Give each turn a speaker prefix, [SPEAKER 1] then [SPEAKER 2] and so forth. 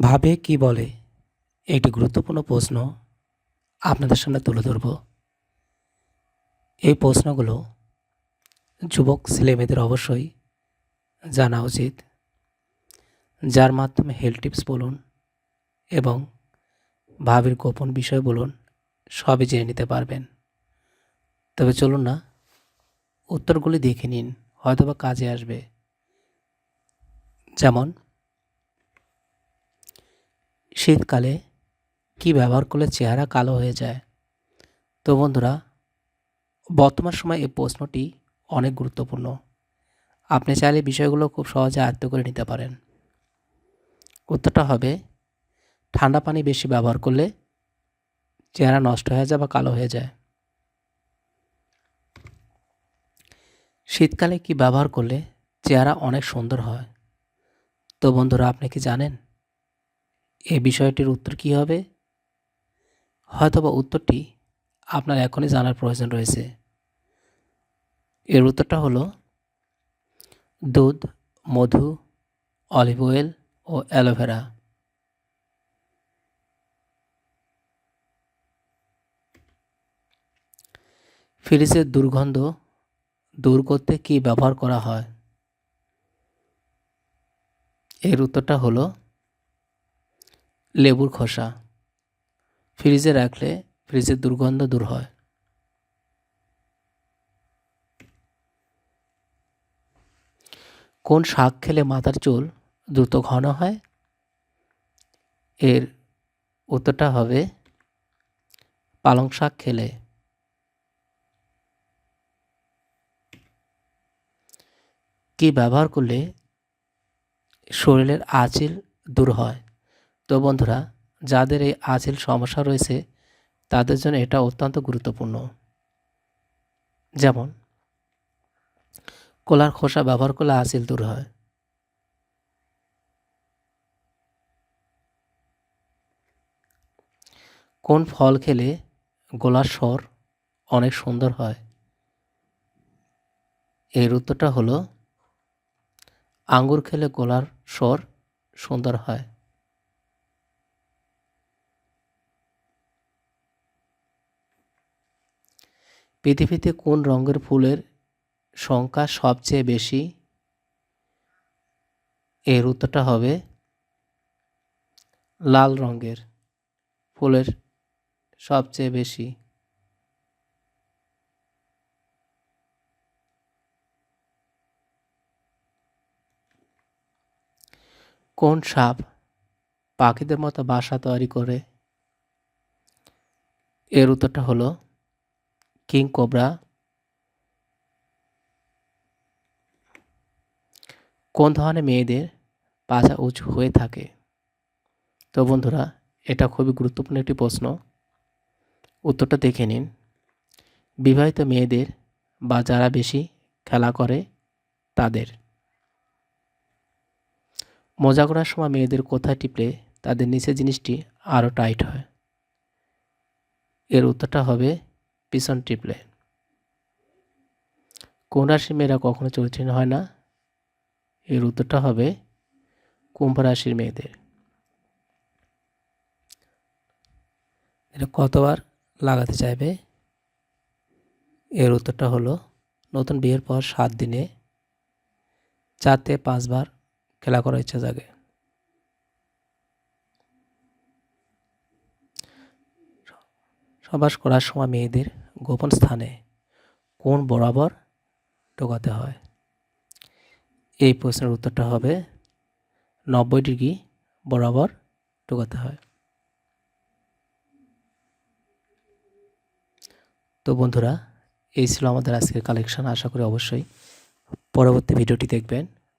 [SPEAKER 1] ভাবে কি বলে? একটি গুরুত্বপূর্ণ প্রশ্ন আপনাদের সামনে তুলে ধরব। এই প্রশ্নগুলো যুবক ছেলেমেয়েদের অবশ্যই জানা উচিত। যার মাধ্যমে হেলথ টিপস বলুন এবং ভাবের গোপন বিষয় বলুন, সবই জেনে নিতে পারবেন। তবে চলুন না, উত্তরগুলি দেখে নিন, হয়তোবা কাজে আসবে। যেমন শীতকালে কি ব্যবহার করলে চেহারা কালো হয়ে যায়? তো বন্ধুরা, বর্তমান সময় এই প্রশ্নটি অনেক গুরুত্বপূর্ণ। আপনি চাইলে বিষয়গুলো খুব সহজে আয়ত্ত করে নিতে পারেন। উত্তরটা হবে, ঠান্ডা পানি বেশি ব্যবহার করলে চেহারা নষ্ট হয়ে যায় বা কালো হয়ে যায়। শীতকালে কি ব্যবহার করলে চেহারা অনেক সুন্দর হয়? তো বন্ধুরা, আপনি কি জানেন? এই বিষয়টির উত্তর কী হবে? হয়তোবা উত্তরটি আপনার এখনই জানার প্রয়োজন রয়েছে। এর উত্তরটা হলো, দুধ, মধু, অলিভ অয়েল ও অ্যালোভেরা। ফ্রিজের দুর্গন্ধ দূর করতে কি ব্যবহার করা হয়? এর উত্তরটা হলো লেবুর খোসা। ফ্রিজে রাখলে ফ্রিজের দুর্গন্ধ দূর হয়। কোন শাক খেলে মাথার চুল দ্রুত ঘন হয়? এর উত্তরটা হবে পালং শাক খেলে। কি ব্যবহার করলে শরীরের আঁচিল দূর হয়? তো বন্ধুরা, যাদের এই আঁচিল সমস্যা রয়েছে, তাদের জন্য এটা অত্যন্ত গুরুত্বপূর্ণ। যেমন, কলার খোসা ব্যবহার করলে আঁচিল দূর হয়। কোন ফল খেলে গলার স্বর অনেক সুন্দর হয়? এর উত্তরটা হলো, আঙ্গুর খেলে গলার স্বর সুন্দর হয়। পৃথিবীতে কোন রঙের ফুলের সংখ্যা সবচেয়ে বেশি? এর উত্তরটা হবে লাল রঙের ফুলের সবচেয়ে বেশি। কোন সাপ পাখিদের মতো বাসা তৈরি করে? এর উত্তরটা হলো কিং কোবরা। কোন ধরনের মেয়েদের পাছা উঁচু হয়ে থাকে? তো বন্ধুরা, এটা খুবই গুরুত্বপূর্ণ একটি প্রশ্ন। উত্তরটা দেখে নিন। বিবাহিত মেয়েদের বা যারা বেশি খেলা করে, তাদের। মজা করার সময় মেয়েদের কোথায় টিপলে তাদের নিচে জিনিসটি আরও টাইট হয়? এর উত্তরটা হবে পিছন টিপলে। কোন রাশির মেয়েরা কখনো চরিত্রহীন হয় না? এর উত্তরটা হবে কুম্ভ রাশির মেয়েদের। এটা কতবার লাগাতে চাইবে? এর উত্তরটা হলো নতুন বিয়ের পর সাত দিনে চার থেকে পাঁচবার খেলা করার ইচ্ছা জাগে। সবাস করার সময় মেয়েদের গোপন স্থানে কোন বরাবর ঢোকাতে হয়? এই প্রশ্নের উত্তরটা হবে নব্বই ডিগ্রি বরাবর ঢোকাতে হয়। তো বন্ধুরা, এই ছিল আমাদের আজকের কালেকশন আশা করি অবশ্যই পরবর্তী ভিডিওটি দেখবেন।